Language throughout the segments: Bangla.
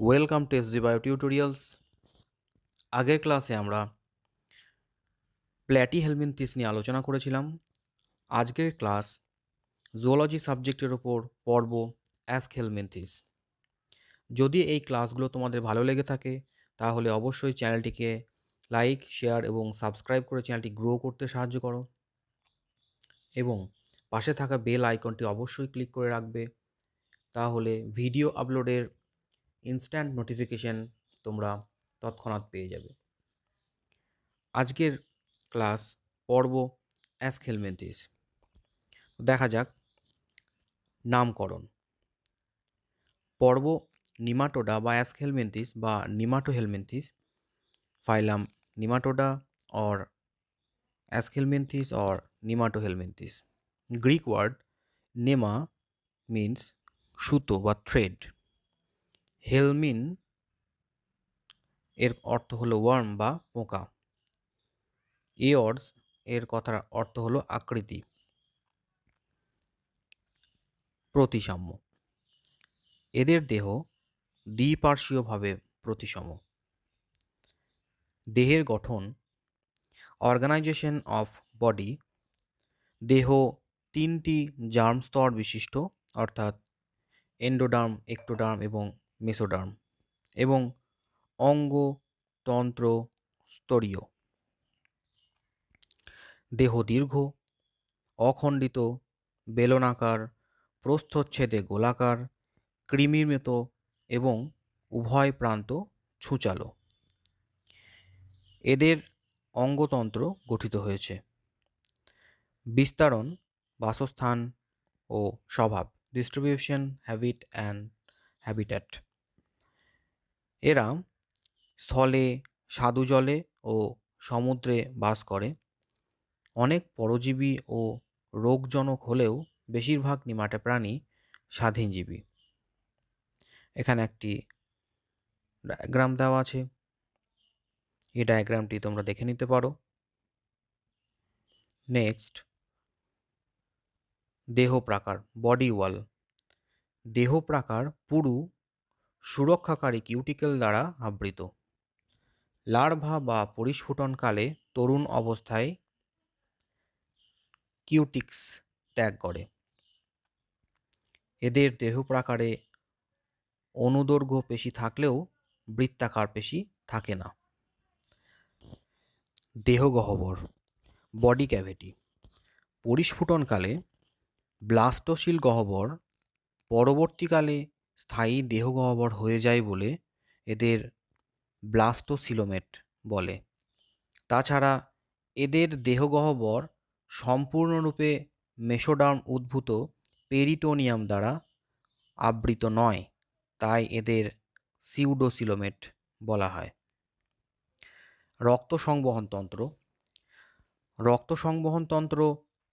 Welcome to SG bio tutorials আগের ক্লাসে আমরা প্ল্যাটি হেলমিনথিস নিয়ে আলোচনা করেছিলাম। আজকের ক্লাস জুওলজি সাবজেক্টের ওপর পর্ব অ্যাস্ক হেলমিনথিস যদি এই ক্লাসগুলো তোমাদের ভালো লেগে থাকে, তাহলে অবশ্যই চ্যানেলটিকে লাইক শেয়ার এবং সাবস্ক্রাইব করে চ্যানেলটি গ্রো করতে সাহায্য করো। এবং পাশে থাকা বেল আইকনটি অবশ্যই ক্লিক করে রাখবে। তাহলে ভিডিও আপলোডের ইনস্ট্যান্ট নোটিফিকেশন তোমরা তৎক্ষণাৎ পেয়ে যাবে। আজকের ক্লাস পর্ব অ্যাস অ্যাসখেলমেন্টিস দেখা যাক নামকরণ। পর্ব নিমাটোডা বা অ্যাস অ্যাসখেলমেন্টিস বা nemathelminthes, phylum nematoda or as aschelminthes or nemathelminthes. Greek word nema means সুতো বা থ্রেড হেলমিন এর অর্থ হলো ওয়ার্ম বা পোকা। এয়র্স এর কথার অর্থ হলো আকৃতি। প্রতিসাম্য। এদের দেহ দ্বিপার্শ্বীয়ভাবে প্রতিসম। দেহের গঠন অর্গানাইজেশন অফ বডি দেহ তিনটি জার্ম স্তর বিশিষ্ট, অর্থাৎ এন্ডোডার্ম একটোডার্ম এবং মেসোডার্ম এবং অঙ্গ তন্ত্র স্তরীয়। দেহ দীর্ঘ, অখণ্ডিত, বেলনাকার, প্রস্থচ্ছেদে গোলাকার কৃমির মতো এবং উভয় প্রান্ত ছুচালো এদের অঙ্গতন্ত্র গঠিত হয়েছে। বিস্তারণ, বাসস্থান ও স্বভাব ডিস্ট্রিবিউশন হ্যাবিট অ্যান্ড হ্যাবিট্যাট এরা স্থলে স্বাদু জলে ও সমুদ্রে বাস করে। অনেক পরজীবী ও রোগজনক হলেও বেশিরভাগ নিমাটে প্রাণী স্বাধীনজীবী। এখানে একটি ডায়াগ্রাম দেওয়া আছে। এই ডায়াগ্রামটি তোমরা দেখে নিতে পারো। নেক্সট দেহ প্রাকার বডি ওয়াল দেহ প্রাকার পুরু সুরক্ষাকারী কিউটিকেল দ্বারা আবৃত। লার্ভা বা পরিস্ফুটনকালে তরুণ অবস্থায় কিউটিক্স ত্যাগ করে। এদের দেহ প্রাকারে অনুদৈর্ঘ্য পেশি থাকলেও বৃত্তাকার পেশি থাকে না। দেহ গহ্বর বডি ক্যাভিটি পরিস্ফুটনকালে ব্লাস্টোশিল গহ্বর, পরবর্তীকালে স্থায়ী দেহ গহ্বর হয়ে যায় বলে এদের ব্লাস্টোসিলোমেট বলে। তাছাড়া এদের দেহ গহ্বর সম্পূর্ণরূপে মেসোডার্ম উদ্ভূত পেরিটোনিয়াম দ্বারা আবৃত নয়, তাই এদের সিউডোসিলোমেট বলা হয়। রক্ত সংবহন তন্ত্র। রক্ত সংবহন তন্ত্র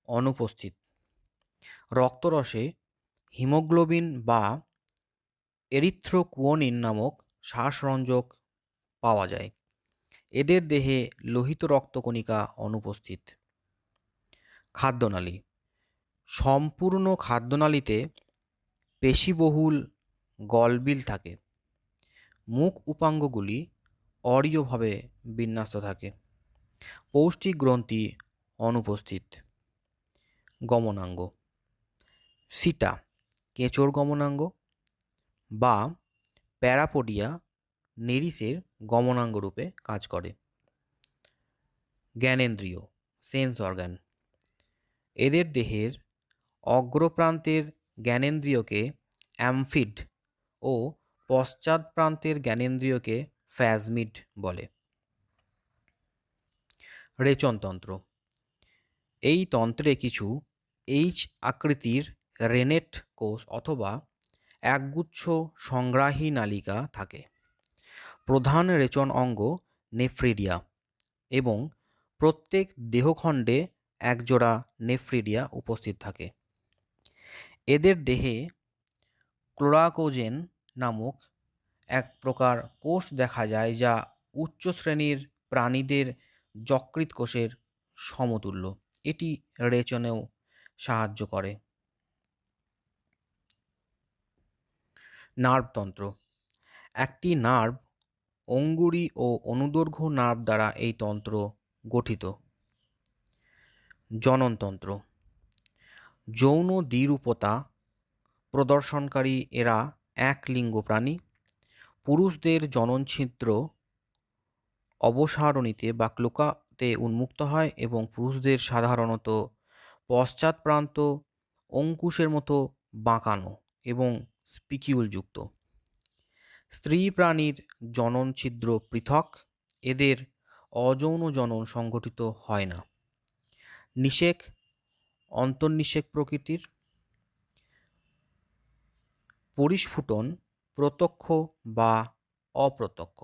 অনুপস্থিত। রক্তরসে হিমোগ্লোবিন বা এরিথ্রোকুয়োনিন নামক শ্বাসরঞ্জক পাওয়া যায়। এদের দেহে লোহিত রক্তকণিকা অনুপস্থিত। খাদ্যনালী। সম্পূর্ণ খাদ্যনালীতে পেশিবহুল গলবিল থাকে। মুখ উপাঙ্গগুলি অরীয়ভাবে বিন্যস্ত থাকে। পৌষ্টিক গ্রন্থি অনুপস্থিত। গমনাঙ্গ। সিটা। কেঁচোর গমনাঙ্গ। বা প্যারাপোডিয়া নেরিসের গমনাঙ্গ রূপে কাজ করে। জ্ঞানেন্দ্রিয় সেন্স অর্গান এদের দেহের অগ্রপ্রান্তের জ্ঞানেন্দ্রিয়কে অ্যামফিড ও পশ্চাৎ প্রান্তের জ্ঞানেন্দ্রিয়কে ফ্যাজমিড বলে। রেচনতন্ত্র এই তন্ত্রে কিছু এইচ আকৃতির রেনেট কোষ অথবা একগুচ্ছ সংগ্রাহী নালিকা থাকে। প্রধান রেচন অঙ্গ নেফ্রিডিয়া এবং প্রত্যেক দেহখণ্ডে একজোড়া নেফ্রিডিয়া উপস্থিত থাকে। এদের দেহে ক্লোরাকোজেন নামক এক প্রকার কোষ দেখা যায় যা উচ্চ শ্রেণির প্রাণীদের যকৃৎ কোষের সমতুল্য। এটি রেচনেও সাহায্য করে। নার্ভতন্ত্র একটি নার্ভ অঙ্গুরি ও অনুদৈর্ঘ্য নার্ভ দ্বারা এই তন্ত্র গঠিত। জননতন্ত্র যৌন দ্বিরূপতা প্রদর্শনকারী এরা এক লিঙ্গ প্রাণী পুরুষদের জননছিদ্র অবসারণীতে বা ক্লোকাতে উন্মুক্ত হয় এবং পুরুষদের সাধারণত পশ্চাৎ প্রান্ত অঙ্কুশের মতো বাঁকানো এবং স্পিকিউলযুক্ত। স্ত্রী প্রাণীর জনন ছিদ্র পৃথক, এদের অযৌন জনন সংঘটিত হয় না। নিষেক, অন্তর্নিষেক প্রকৃতির পরিস্ফুটন প্রত্যক্ষ বা অপ্রত্যক্ষ।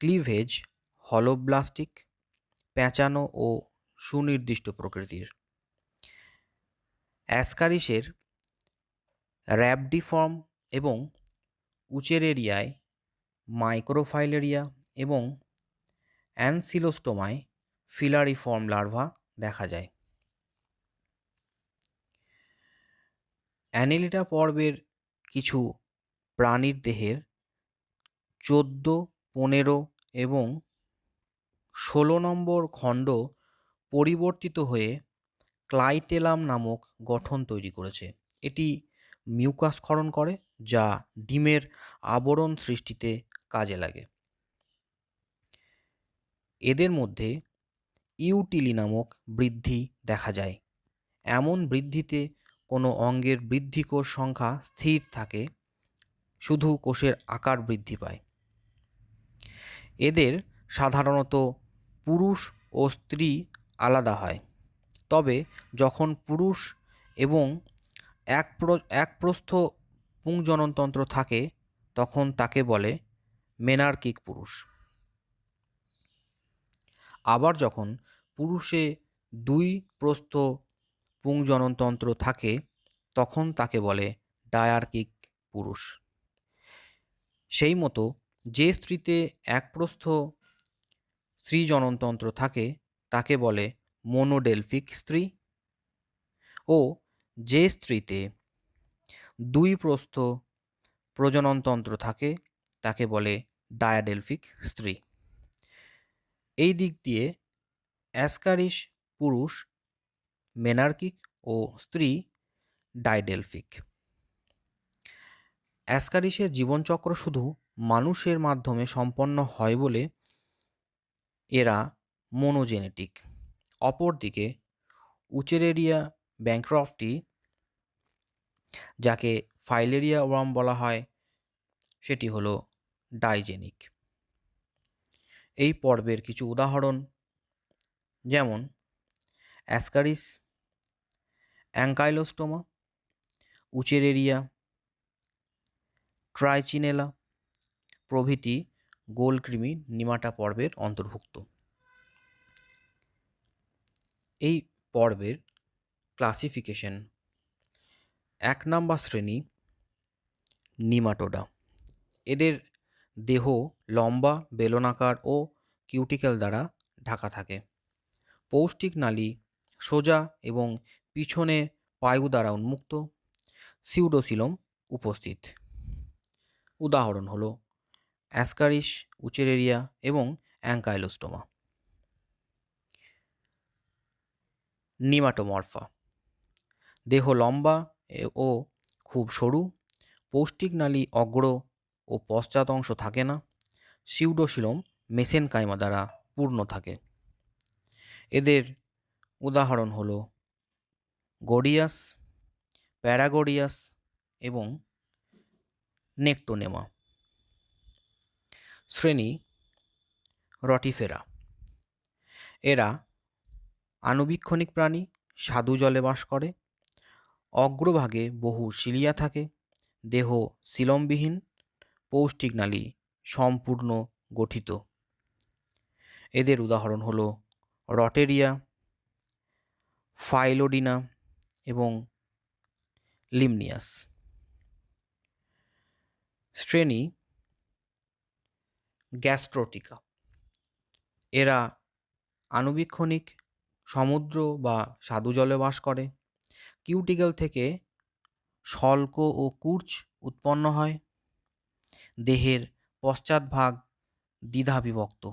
ক্লিভেজ হলোব্লাস্টিক, প্যাঁচানো ও সুনির্দিষ্ট প্রকৃতির। অ্যাসকারিসের র্যাবডিফর্ম এবং উচেরেরিয়ায় মাইক্রোফাইলেরিয়া এবং অ্যানসিলোস্টোমায় ফিলারিফর্ম লার্ভা দেখা যায়। অ্যানেলিটা পর্বের কিছু প্রাণীর দেহের চোদ্দ, পনেরো এবং ষোলো নম্বর খণ্ড পরিবর্তিত হয়ে ক্লাইটেলাম নামক গঠন তৈরি করেছে। এটি মিউকাস ক্ষরণ করে, যা ডিমের আবরণ সৃষ্টিতে কাজে লাগে। এদের মধ্যে ইউটিলি নামক বৃদ্ধি দেখা যায়। এমন বৃদ্ধিতে কোনো অঙ্গের বৃদ্ধি কোষ সংখ্যা স্থির থাকে, শুধু কোষের আকার বৃদ্ধি পায়। এদের সাধারণত পুরুষ ও স্ত্রী আলাদা হয়। তবে যখন পুরুষ এবং এক এক প্রস্থ পুংজননতন্ত্র থাকে, তখন তাকে বলে মেনার্কিক পুরুষ। আবার যখন পুরুষে দুই প্রস্থ পুংজননতন্ত্র থাকে, তখন তাকে বলে ডায়ার্কিক পুরুষ। সেই মতো যে স্ত্রীতে এক প্রস্থ স্ত্রী জননতন্ত্র থাকে, তাকে বলে মোনোডেলফিক স্ত্রী ও যে স্ত্রীতে দুই প্রস্থ প্রজননতন্ত্র থাকে, তাকে বলে ডায়াডেলফিক স্ত্রী। এই দিক দিয়ে অ্যাসকারিস পুরুষ মেনার্কিক ও স্ত্রী ডাইডেলফিক। অ্যাসকারিসের জীবনচক্র শুধু মানুষের মাধ্যমে সম্পন্ন হয় বলে এরা মনোজেনেটিক। অপরদিকে উচেরেরিয়া ব্যাংক্রফটি যাকে ফাইলেরিয়া ওয়ার্ম বলা হয়, সেটি হলো ডাইজেনিক এই পর্বের কিছু উদাহরণ, যেমন অ্যাসকারিস অ্যাঙ্কাইলোস্টোমা উচেরেরিয়া ট্রাইচিনেলা প্রভৃতি গোলকৃমি নিমাটা পর্বের অন্তর্ভুক্ত। এই পর্বের ক্লাসিফিকেশন। এক নাম্বার শ্রেণি, নিমাটোডা। এদের দেহ লম্বা, বেলনাকার ও কিউটিক্যাল দ্বারা ঢাকা থাকে। পৌষ্টিক নালী সোজা এবং পিছনে পায়ু দ্বারা উন্মুক্ত। সিউডোসিলম উপস্থিত। উদাহরণ হল, অ্যাসকারিস, উচেরেরিয়া এবং অ্যাঙ্কাইলোস্টোমা। নিমাটোমরফা। দেহ লম্বা ও খুব সরু, পৌষ্টিক নালী অগ্র ও পশ্চাৎ অংশ থাকে না, সিউডোসিলম মেসেনকাইমা দ্বারা পূর্ণ থাকে। এদের উদাহরণ হল গডিয়াস, প্যারাগোডিয়াস এবং নেকটোনেমা। শ্রেণি রটিফেরা। এরা আনুবীক্ষণিক প্রাণী স্বাদু জলে বাস করে অগ্রভাগে বহু শিলিয়া থাকে, দেহ শিলমবিহীন, পৌষ্টিক নালী সম্পূর্ণ গঠিত। এদের উদাহরণ হলো রটেরিয়া, ফাইলোডিনা এবং লিমনিয়াস। শ্রেণি গ্যাস্ট্রোটিকা। এরা আনুবীক্ষণিক সমুদ্র বা স্বাদু জলে বাস করে। কিউটিক্যাল থেকে শল্ক ও কুর্চ উৎপন্ন হয়। দেহের পশ্চাৎভাগ দ্বিধা বিভক্ত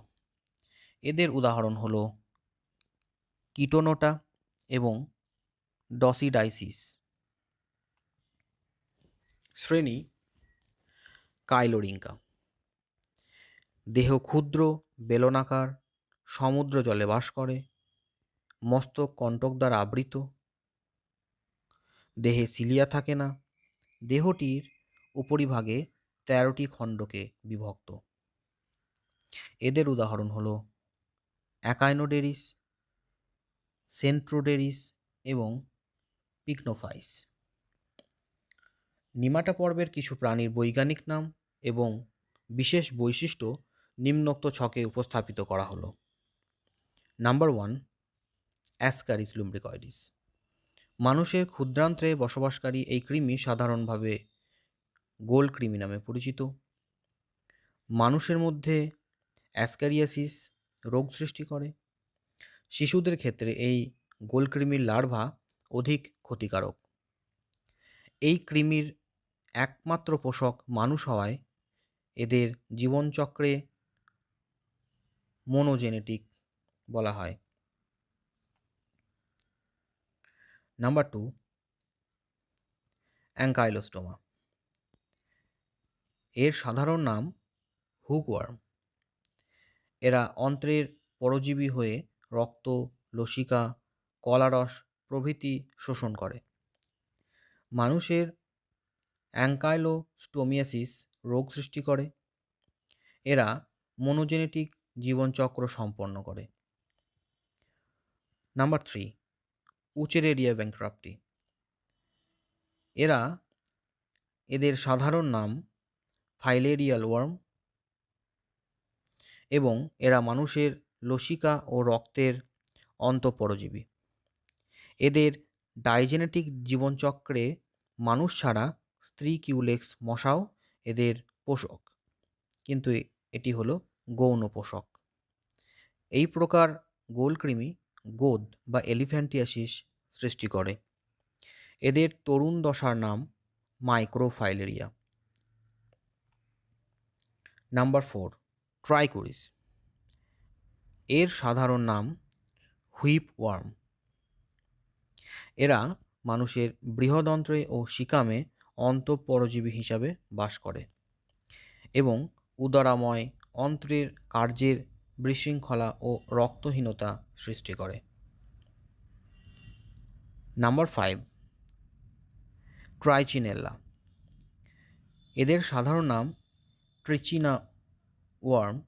এদের উদাহরণ হলো কিটোনোটা এবং ডসিডাইসিস। শ্রেণি কাইলোরিঙ্কা। দেহ ক্ষুদ্র, বেলনাকার, সমুদ্র জলে বাস করে, মস্তক কণ্টক দ্বারা আবৃত। দেহে সিলিয়া থাকে না। দেহটির উপরিভাগে তেরোটি খণ্ডকে বিভক্ত। এদের উদাহরণ হল অ্যাকাইনোডেরিস, সেন্ট্রোডেরিস এবং পিকনোফাইস। নিমাটা পর্বের কিছু প্রাণীর বৈজ্ঞানিক নাম এবং বিশেষ বৈশিষ্ট্য নিম্নোক্ত ছকে উপস্থাপিত করা হলো। নাম্বার ওয়ান, অ্যাসকারিস লুম্ব্রিকয়েডিস মানুষের ক্ষুদ্রান্ত্রে বসবাসকারী এই কৃমি সাধারণভাবে গোল কৃমি নামে পরিচিত। মানুষের মধ্যে অ্যাসকারিয়াসিস রোগ সৃষ্টি করে। শিশুদের ক্ষেত্রে এই গোলকৃমির লার্ভা অধিক ক্ষতিকারক। এই কৃমির একমাত্র পোষক মানুষ হওয়ায় এদের জীবনচক্রে মনোজেনেটিক বলা হয়। নাম্বার টু অ্যাঙ্কাইলোস্টোমা এর সাধারণ নাম হুকওয়ার্ম এরা অন্ত্রের পরজীবী হয়ে রক্ত, লসিকা, কলারস প্রভৃতি শোষণ করে। মানুষের অ্যাঙ্কাইলোস্টোমিয়াসিস রোগ সৃষ্টি করে। এরা মনোজেনেটিক জীবনচক্র সম্পন্ন করে। Number three Wuchereria bancrofti. এরা এদের সাধারণ নাম ফাইলেরিয়াল ওয়ার্ম এবং এরা মানুষের লসিকা ও রক্তের অন্তঃপরজীবী। এদের ডাইজেনেটিক জীবনচক্রে মানুষ ছাড়া স্ত্রী কিউলেক্স মশাও এদের পোষক, কিন্তু এটি হলো গৌণ পোষক। এই প্রকার গোলকৃমি গোদ বা এলিফ্যান্টিয়াসিস সৃষ্টি করে। এদের তরুণ দশার নাম মাইক্রোফাইলেরিয়া। Number four, ট্রাইকোরিস। এর সাধারণ নাম হুইপ ওয়ার্ম এরা মানুষের বৃহদন্ত্রে ও শিকামে অন্তঃপরজীবী হিসাবে বাস করে এবং উদরাময় অন্ত্রের কার্যের বিশৃঙ্খলা ও রক্তহীনতা সৃষ্টি করে। নাম্বার ফাইভ ট্রাইচিনেল্লা এদের সাধারণ নাম ট্রিচিনা ওয়ার্ম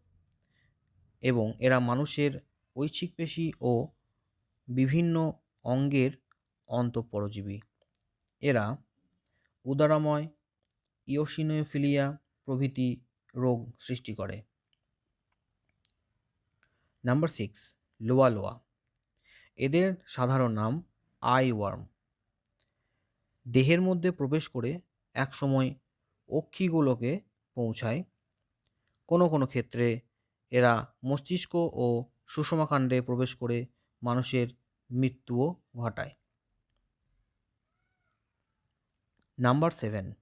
এবং এরা মানুষের ঐচ্ছিক পেশি ও বিভিন্ন অঙ্গের অন্তঃপরজীবী। এরা উদারাময় ইওসিনোফিলিয়া প্রভৃতি রোগ সৃষ্টি করে। Number six loa loa. এদের সাধারণ নাম আই ওয়ার্ম দেহের মধ্যে প্রবেশ করে একসময় অক্ষিগুলোকে পৌঁছায়। কোনো কোনো ক্ষেত্রে এরা মস্তিষ্ক ও সুষমাকাণ্ডে প্রবেশ করে মানুষের মৃত্যুও ঘটায়। নাম্বার সেভেন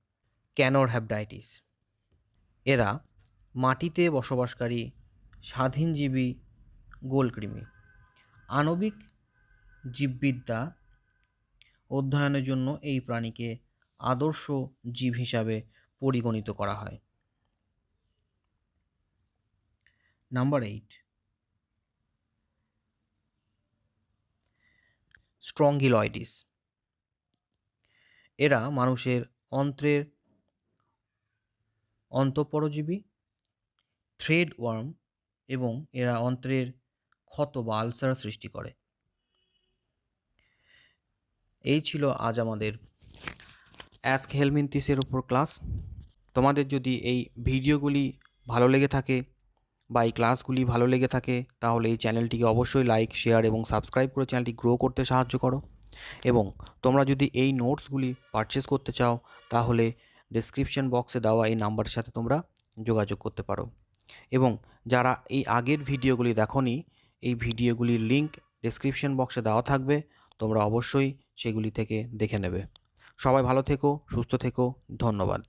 ক্যানোর হ্যাপডাইটিস এরা মাটিতে বসবাসকারী স্বাধীনজীবী গোলকৃমি আণবিক জীববিদ্যা অধ্যয়নের জন্য এই প্রাণীকে আদর্শ জীব হিসাবে পরিগণিত করা হয়। Number eight. স্ট্রঙ্গিলয়েডিস এরা মানুষের অন্ত্রের অন্তঃপরজীবী, থ্রেড ওয়ার্ম এবং এরা অন্ত্রের ক্ষত বা আলসার সৃষ্টি করে। এই ছিল আজ আমাদের অ্যাস্ক হেলমিনতিসের উপর ক্লাস তোমাদের যদি এই ভিডিওগুলি ভালো লেগে থাকে বা এই ক্লাসগুলি ভালো লেগে থাকে, তাহলে এই চ্যানেলটিকে অবশ্যই লাইক শেয়ার এবং সাবস্ক্রাইব করে চ্যানেলটি গ্রো করতে সাহায্য করো। এবং তোমরা যদি এই নোটসগুলি পারচেস করতে চাও, তাহলে ডিসক্রিপশন বক্সে দেওয়া এই নাম্বারের সাথে তোমরা যোগাযোগ করতে পারো। এবং যারা এই আগের ভিডিওগুলি দেখনি এই ভিডিওগুলির লিঙ্ক ডিসক্রিপশন বক্সে দেওয়া থাকবে। তোমরা অবশ্যই সেগুলি থেকে দেখে নেবে। সবাই ভালো থেকো, সুস্থ থেকো, ধন্যবাদ।